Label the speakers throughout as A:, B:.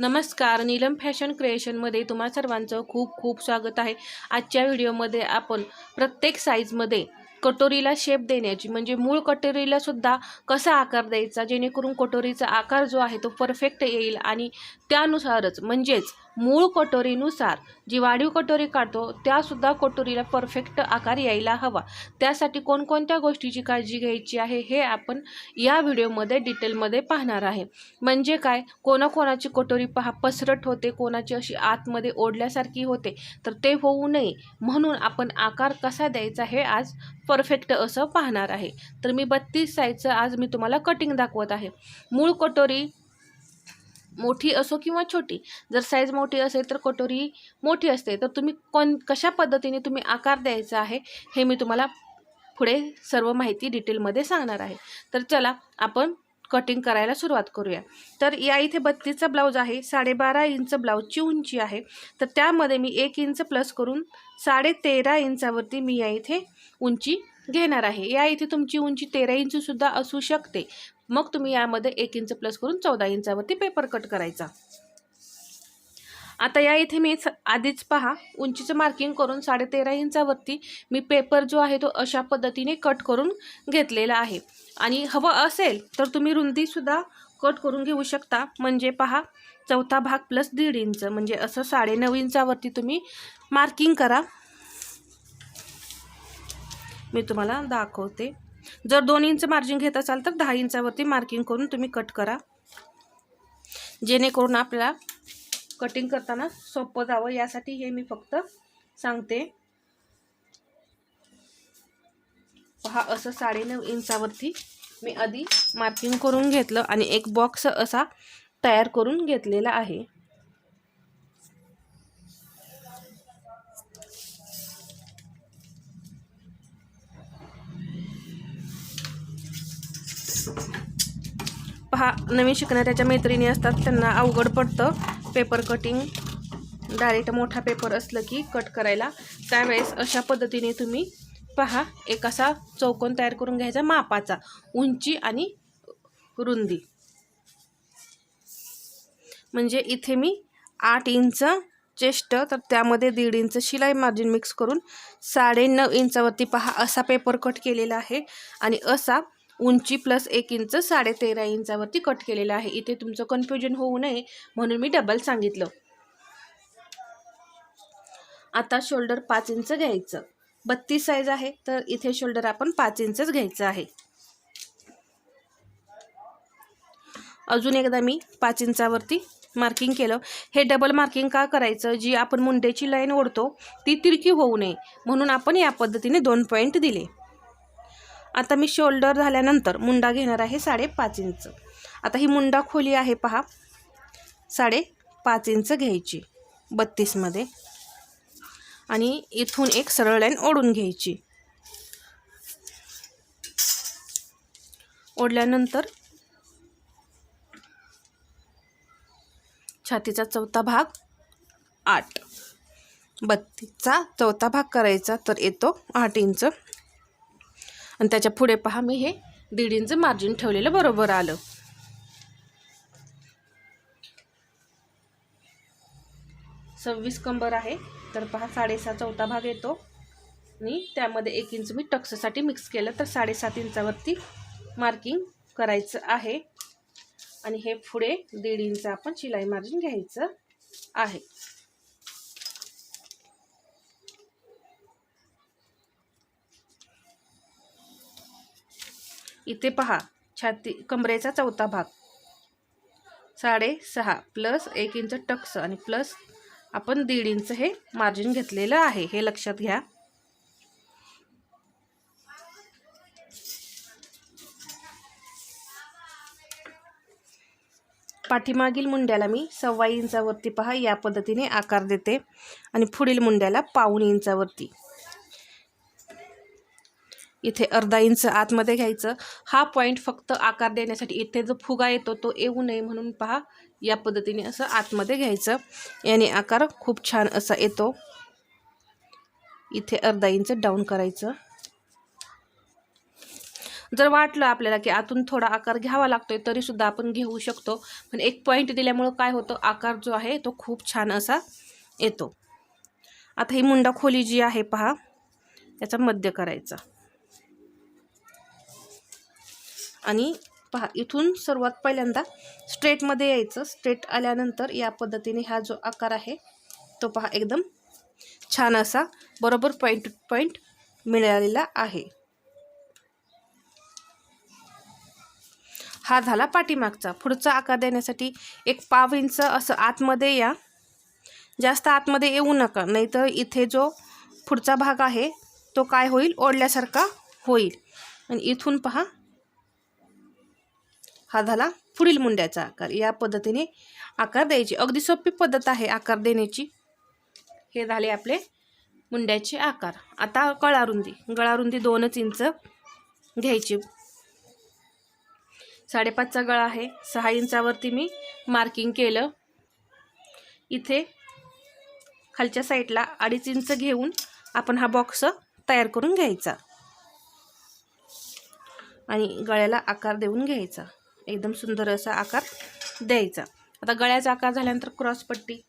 A: नमस्कार नीलम फॅशन क्रिएशनमध्ये तुम्हा सर्वांचं खूप खूप स्वागत आहे. आजच्या व्हिडिओमध्ये आपण प्रत्येक साईजमध्ये कटोरीला शेप देण्याची म्हणजे मूळ कटोरीला सुद्धा कसा आकार द्यायचा जेणेकरून कटोरीचा आकार जो आहे तो परफेक्ट येईल आणि त्यानुसारच म्हणजेच मूळ कटोरीनुसार जी वाढीव कटोरी काढतो त्यासुद्धा कटोरीला परफेक्ट आकार यायला हवा. त्यासाठी कोणकोणत्या गोष्टीची काळजी घ्यायची आहे हे आपण या व्हिडिओमध्ये डिटेलमध्ये पाहणार आहे. म्हणजे काय? कोणाकोणाची कटोरी पहा पसरट होते कोणाची अशी आतमध्ये ओढल्यासारखी होते तर ते होऊ नये. म्हणून आपण आकार कसा द्यायचा हे आज परफेक्ट असं पाहणार आहे. तर मी बत्तीस साईजचं आज मी तुम्हाला कटिंग दाखवत आहे. मूळ कटोरी मोठी असो किंवा छोटी जर साईज मोठी असेल तर कटोरी मोठी असते. तर तुम्ही कोण कशा पद्धतीने तुम्ही आकार द्यायचा आहे हे मी तुम्हाला पुढे सर्व माहिती डिटेलमध्ये सांगणार आहे. तर चला आपण कटिंग करायला सुरुवात करूया. तर या इथे बत्तीसचा ब्लाऊज आहे साडेबारा इंच ब्लाऊजची उंची आहे. तर त्यामध्ये मी एक इंच प्लस करून साडे तेरा इंचावरती मी या इथे उंची घेणार आहे. या इथे तुमची उंची तेरा इंचसुद्धा असू शकते. मग तुम्ही यामध्ये एक इंच प्लस करून चौदा इंचावरती पेपर कट करायचा. आता या इथे मी आधीच पहा उंचीचं मार्किंग करून साडेतेरा इंचावरती मी पेपर जो आहे तो अशा पद्धतीने कट करून घेतलेला आहे. आणि हवं असेल तर तुम्ही रुंदीसुद्धा कट करून घेऊ शकता. म्हणजे पहा चौथा भाग प्लस दीड इंच. म्हणजे असं साडेनऊ इंचावरती तुम्ही मार्किंग करा. मी तुम्हाला दाखवते. जर दोन इंच मार्जिन घेत असाल तर दहा इंचावरती मार्किंग करून तुम्ही कट करा. जेणेकरून आपल्याला कटिंग करताना सोपं जावं. यासाठी हे मी फक्त सांगते. पहा असं साडेनऊ इंचावरती मी आधी मार्किंग करून घेतलं आणि एक बॉक्स असा तयार करून घेतलेला आहे. पहा नवीन शिकणाऱ्याच्या मैत्रिणी असतात त्यांना अवघड पडतं पेपर कटिंग डायरेक्ट मोठा पेपर असलं की कट करायला. त्यावेळेस अशा पद्धतीने तुम्ही पहा एक असा चौकोन तयार करून घ्यायचा मापाचा उंची आणि रुंदी. म्हणजे इथे मी आठ इंच चेस्ट तर त्यामध्ये दीड इंच शिलाई मार्जिन मिक्स करून साडे नऊ इंचावरती पहा असा पेपर कट केलेला आहे. आणि असा उंची प्लस एक इंच साडे तेरा इंचावरती कट केलेला आहे. इथे तुमचं कन्फ्युजन होऊ नये म्हणून मी डबल सांगितलं. आता शोल्डर पाच इंच घ्यायचं. बत्तीस साईज आहे तर इथे शोल्डर आपण पाच इंचच घ्यायचं आहे. अजून एकदा मी पाच इंचावरती मार्किंग केलं. हे डबल मार्किंग का करायचं? जी आपण मुंडेची लाईन ओढतो ती तिरकी होऊ नये. म्हणून आपण या पद्धतीने दोन पॉईंट दिले. आता मी शोल्डर झाल्यानंतर मुंडा घेणार आहे साडेपाच इंच. आता ही मुंडा खोली आहे पहा. साडेपाच इंच घ्यायची बत्तीसमध्ये. आणि इथून एक सरळ लाईन ओढून घ्यायची. ओढल्यानंतर छातीचा चौथा भाग आठ. बत्तीसचा चौथा भाग करायचा तर येतो आठ इंच. आणि त्याच्या पुढे पहा मी हे दीड इंच मार्जिन ठेवलेलं बरोबर आलं. सव्वीस कंबर आहे तर पहा साडेसहा चौथा भाग येतो. आणि त्यामध्ये एक इंच मी टक्ससाठी मिक्स केलं तर साडेसात इंचावरती मार्किंग करायचं आहे. आणि हे पुढे दीड इंच आपण शिलाई मार्जिन घ्यायचं आहे. इथे पहा छाती कमरेचा चौथा भाग. साडेसहा प्लस एक इंच टक्स आणि प्लस आपण दीड इंच हे मार्जिन घेतलेलं आहे हे लक्षात घ्या. पाठीमागील मुंड्याला मी सव्वा इंचावरती पहा या पद्धतीने आकार देते. आणि पुढील मुंड्याला पाऊण इंचावरती. इथे अर्धा इंच आतमध्ये घ्यायचं. हा पॉईंट फक्त आकार देण्यासाठी इथे जो फुगा येतो तो येऊ नये म्हणून पहा या पद्धतीने असं आतमध्ये घ्यायचं. याने आकार खूप छान असा येतो. इथे अर्धा इंच डाऊन करायचं. जर वाटलं आपल्याला की आतून थोडा आकार घ्यावा लागतोय तरीसुद्धा आपण घेऊ शकतो. पण एक पॉईंट दिल्यामुळं काय होतं आकार जो आहे तो खूप छान असा येतो. आता ही मुंडा खोली जी आहे पहा याचा मध्य करायचा. आणि पहा इथून सर्वात पहिल्यांदा स्ट्रेटमध्ये यायचं. स्ट्रेट आल्यानंतर या पद्धतीने हा जो आकार आहे तो पहा एकदम छान असा बरोबर पॉईंट पॉईंट मिळालेला आहे. हा झाला पाठीमागचा. पुढचा आकार देण्यासाठी एक पाव इंच असं आतमध्ये या. जास्त आतमध्ये येऊ नका नाहीतर इथे जो पुढचा भाग आहे तो काय होईल? ओढल्यासारखा होईल. आणि इथून पहा हा झाला पुढील मुंड्याचा आकार. या पद्धतीने आकार द्यायची. अगदी सोपी पद्धत आहे आकार देण्याची. हे झाले आपले मुंड्याचे आकार. आता गळारुंदी. गळारुंदी दोनच इंच घ्यायची. साडेपाचचा गळा आहे. सहा इंचावरती मी मार्किंग केलं. इथे खालच्या साईडला अडीच इंच घेऊन आपण हा बॉक्स तयार करून घ्यायचा. आणि गळ्याला आकार देऊन घ्यायचा. एकदम सुंदर असा आकार द्यायचा. आता गळ्याचा आकार झाल्यानंतर क्रॉसपट्टी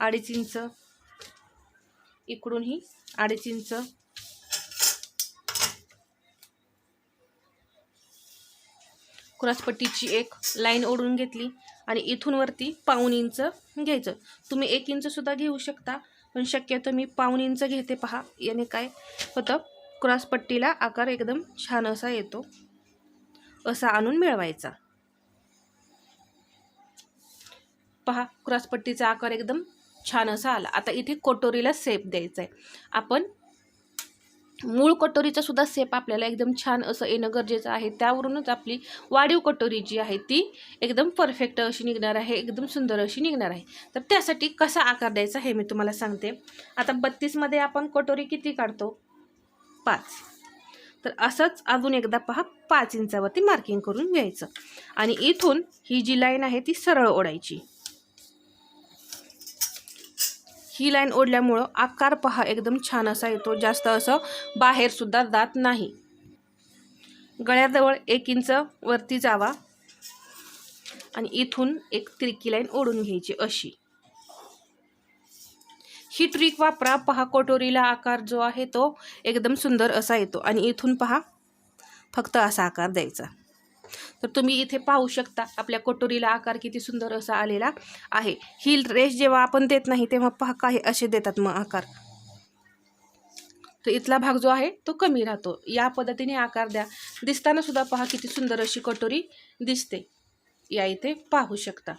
A: अडीच इंच. इकडूनही अडीच इंच. क्रॉसपट्टीची एक लाईन ओढून घेतली आणि इथून वरती पाऊन इंच घ्यायचं. तुम्ही एक इंचसुद्धा घेऊ शकता पण शक्यतो मी पाऊन इंच घेते पहा. याने काय होतं? क्रॉसपट्टीला आकार एकदम छान असा येतो. असा आणून मिळवायचा. पहा क्रॉसपट्टीचा आकार एकदम छान असा आला. आता इथे कटोरीला सेप द्यायचा आहे आपण मूळ कटोरीचा सुद्धा सेप आपल्याला एकदम छान असं येणं गरजेचं आहे. त्यावरूनच आपली वाढीव कटोरी जी आहे ती एकदम परफेक्ट अशी निघणार आहे. एकदम सुंदर अशी निघणार आहे. तर त्यासाठी कसा आकार द्यायचा हे मी तुम्हाला सांगते. आता बत्तीसमध्ये आपण कटोरी किती काढतो? पाच. तर असंच अजून एकदा पहा पाच इंचावरती मार्किंग करून घ्यायचं. आणि इथून ही जी लाईन आहे ती सरळ ओढायची. ही लाईन ओढल्यामुळं आकार पहा एकदम छान असा येतो. जास्त असं बाहेरसुद्धा जात नाही. गळ्याजवळ एक इंच वरती जावा. आणि इथून एक तिरकी लाईन ओढून घ्यायची अशी. ही ट्रिक वापरा. पहा कटोरीला आकार जो आहे तो एकदम सुंदर असा येतो. आणि इथून पहा फक्त असा आकार द्यायचा. तर तुम्ही इथे पाहू शकता आपल्या कटोरीला आकार किती सुंदर असा आलेला आहे. ही रेश जेव्हा आपण देत नाही तेव्हा पहा काही असे देतात मग आकार. तर इथला भाग जो आहे तो कमी राहतो. या पद्धतीने आकार द्या. दिसताना सुद्धा पहा किती सुंदर अशी कटोरी दिसते. या इथे पाहू शकता.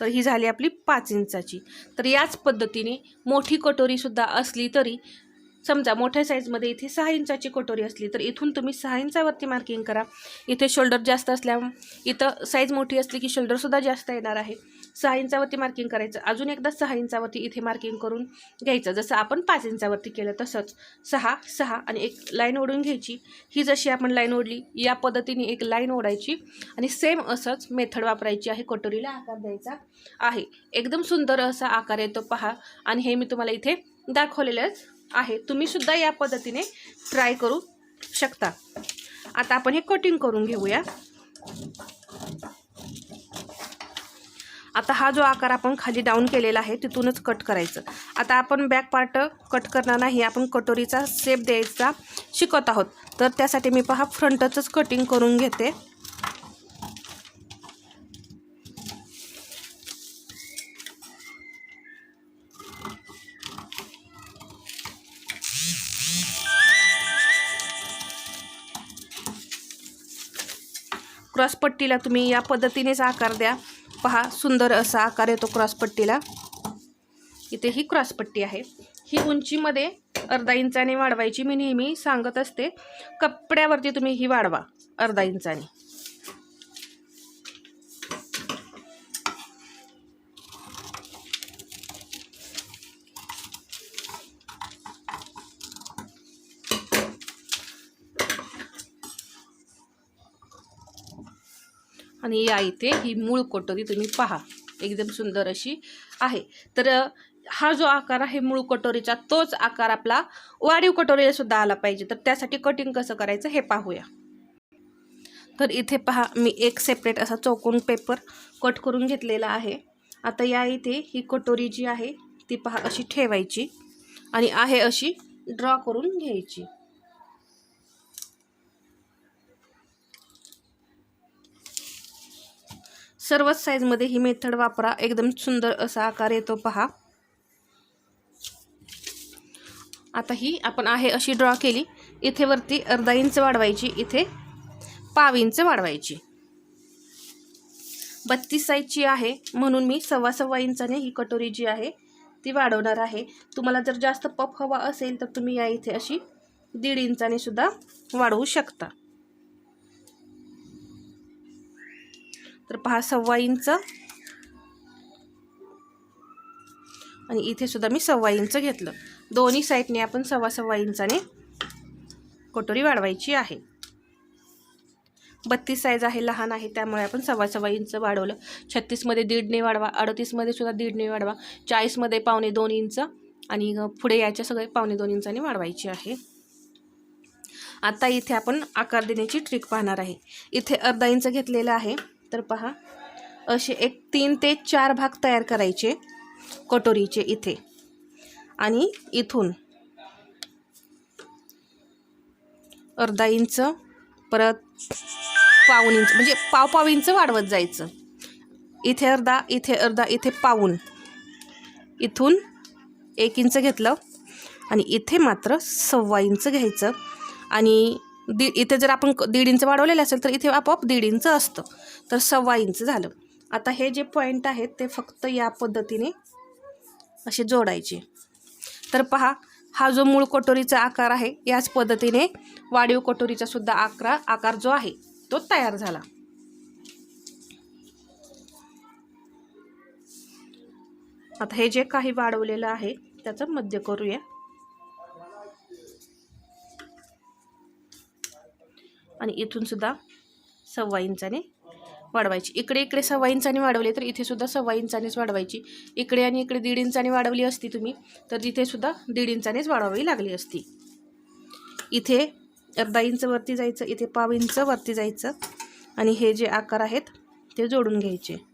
A: तर ही झाली आपली पाच इंचाची. तर याच पद्धतीने मोठी कटोरीसुद्धा असली तरी समजा मोठ्या साईजमध्ये इथे सहा इंचाची कटोरी असली तर इथून तुम्ही सहा इंचावरती मार्किंग करा. इथे शोल्डर जास्त असल्या इथं साईज मोठी असली की शोल्डरसुद्धा जास्त येणार आहे. सहा इंचावरती मार्किंग करायचं. अजून एकदा सहा इंचावरती इथे मार्किंग करून घ्यायचं. जसं आपण पाच इंचावरती केलं तसंच सहा सहा आणि एक लाईन ओढून घ्यायची. ही जशी आपण लाईन ओढली या पद्धतीने एक लाईन ओढायची आणि सेम असंच मेथड वापरायची आहे. कटोरीला आकार द्यायचा आहे. एकदम सुंदर असा आकार येतो पहा. आणि हे मी तुम्हाला इथे दाखवलेलंच आहे. तुम्ही सुद्धा या पद्धतीने ट्राय करू शकता. आता आपण हे कटिंग करून घेऊया. आता हा जो आकार आपण खाली डाऊन केलेला आहे तिथूनच कट करायचं. आता आपण बॅक पार्ट कट करणार नाही आपण कटोरीचा शेप द्यायचा शिकत आहोत. तर त्यासाठी मी पहा फ्रंटचंच कटिंग करून घेते. क्रॉसपट्टीला तुम्ही या पद्धतीनेच आकार द्या. पहा सुंदर असा आकार येतो क्रॉसपट्टीला इथे ही क्रॉसपट्टी आहे. ही उंचीमध्ये अर्धा इंचाने वाढवायची मी नेहमी सांगत असते. कपड्यावरती तुम्ही ही वाढवा अर्धा इंचाने. आणि या इथे ही मूळ कटोरी तुम्ही पहा. एकदम सुंदर अशी आहे. तर हा जो आकार आहे मूळ कटोरीचा तोच आकार आपला वाढीव कटोरीला सुद्धा आला पाहिजे. तर त्यासाठी कटिंग कसं करायचं हे पाहूया. तर इथे पहा मी एक सेपरेट असा चौकोन पेपर कट करून घेतलेला आहे. आता या इथे ही कटोरी जी आहे ती पहा अशी ठेवायची आणि आहे अशी ड्रॉ करून घ्यायची. सर्वच साईजमध्ये ही मेथड वापरा. एकदम सुंदर असा आकार येतो पहा. आता ही आपण आहे अशी ड्रॉ केली. इथे वरती अर्धा इंच वाढवायची. इथे पाव इंच वाढवायची. बत्तीस साईजची आहे. म्हणून मी सव्वा सव्वा इंचाने ही कटोरी जी आहे ती वाढवणार आहे. तुम्हाला जर जास्त पफ हवा असेल तर तुम्ही या इथे अशी दीड इंचाने सुद्धा वाढवू शकता. तर पहा सव्वा इंच. आणि इथे सुद्धा मी सव्वा इंच घेतलं. दोन्ही साईडने आपण सव्वा सव्वा इंचाने कटोरी वाढवायची आहे. बत्तीस साईज आहे लहान आहे त्यामुळे आपण सव्वा सव्वा इंच वाढवलं. छत्तीसमध्ये दीडने वाढवा अडतीसमध्ये सुद्धा दीडने वाढवा चाळीसमध्ये पावणे दोन इंच आणि पुढे याच्या सगळे पावणे दोन इंचाने वाढवायची आहे. आता इथे आपण आकार देण्याची ट्रिक पाहणार आहे. इथे अर्धा इंच घेतलेलं आहे. तर पहा. असे एक तीन ते चार भाग तयार करायचे कटोरीचे इथे. आणि इथून अर्धा इंच परत पाऊन इंच म्हणजे पाव पाव इंच वाढवत जायचं. इथे अर्धा इथे अर्धा इथे पाऊन. इथून एक इंच घेतलं आणि इथे मात्र सव्वा इंच घ्यायचं. आणि दी इथे जर आपण दीड इंच वाढवलेलं असेल तर इथे आपोआप दीड इंच असतं. तर सव्वा इंच झालं. आता हे जे पॉईंट आहेत ते फक्त या पद्धतीने असे जोडायचे. तर पहा हा जो मूळ कटोरीचा आकार आहे याच पद्धतीने वाढीव कटोरीचा सुद्धा आकार आकार जो आहे तो तयार झाला. आता हे जे काही वाढवलेलं आहे त्याचं मध्य करूया. आणि इथून सुद्धा सव्वा इंचाने वाढवायची. इकडे इकडे सव्वा इंचाने वाढवले तर इथे सुद्धा सव्वा इंचानेच वाढवायची. इकडे आणि इकडे दीड इंचाने वाढवली असती तुम्ही तर तिथे सुद्धा दीड इंचानेच वाढवावी लागली असती. इथे अर्धा इंच वरती जायचं इथे पाव इंच वरती जायचं आणि हे जे आकार आहेत ते जोडून घ्यायचे.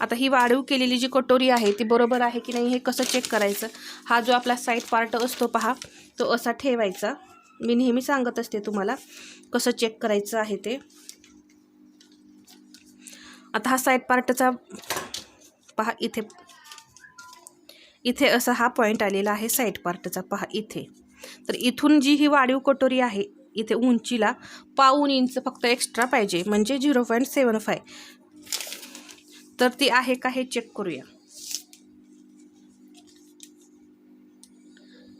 A: आता ही वाढीव केलेली जी कटोरी आहे ती बरोबर आहे की नाही हे कसं चेक करायचं? हा जो आपला साईड पार्ट असतो पहा तो असा ठेवायचा. मी नेहमी सांगत असते तुम्हाला कसं चेक करायचं आहे ते. आता हा साईड पार्टचा पहा इथे. इथे असा हा पॉईंट आलेला आहे साईड पार्टचा पहा इथे. तर इथून जी ही वाढीव कटोरी आहे इथे उंचीला पाऊन इंच फक्त एक्स्ट्रा पाहिजे म्हणजे झिरो पॉईंट सेवन फाय तर ती आहे का हे चेक करूया.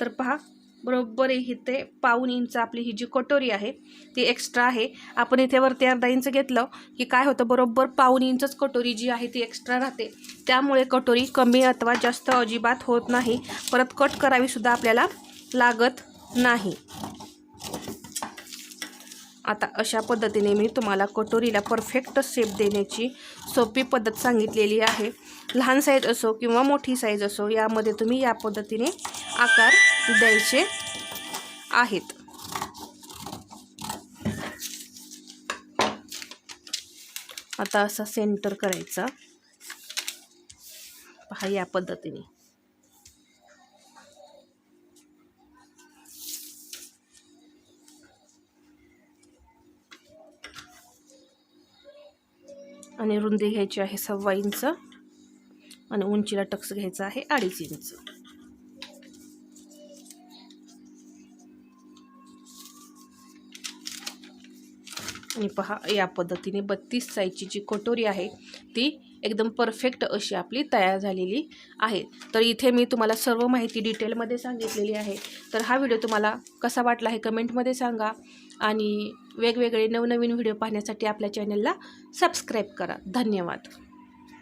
A: तर पहा बरोबर इथे पाऊन इंच आपली ही जी कटोरी आहे ती एक्स्ट्रा आहे. आपण इथे वरती अर्धा इंच घेतलं की काय होतं बरोबर पाऊन इंचच कटोरी जी आहे ती एक्स्ट्रा राहते. त्यामुळे कटोरी कमी अथवा जास्त अजिबात होत नाही. परत कट करावी सुद्धा आपल्याला लागत नाही. आता अशा पद्धतीने मी तुम्हाला कटोरीला परफेक्ट शेप देण्याची सोपी पद्धत सांगितलेली आहे. लहान साईज असो किंवा मोठी साईज असो यामध्ये तुम्ही या पद्धतीने आकार द्यायचे आहेत. आता असा सेंटर करायचा. पहा या पद्धतीने. आणि रुंदी घ्यायची आहे सव्वा इंच आणि उंचीला टक्स घ्यायचा आहे अडीच इंच. आणि पहा या पद्धतीने बत्तीस साईजची जी कटोरी आहे ती एकदम परफेक्ट अशी आपली तयार झालेली आहे. तर इथे मी तुम्हाला सर्व माहिती डिटेलमध्ये सांगितलेली आहे. तर हा व्हिडिओ तुम्हाला कसा वाटला हे कमेंटमध्ये सांगा. आणि वेगवेगळे नवनवीन व्हिडिओ पाहण्यासाठी आपल्या चॅनलला सबस्क्राईब करा. धन्यवाद.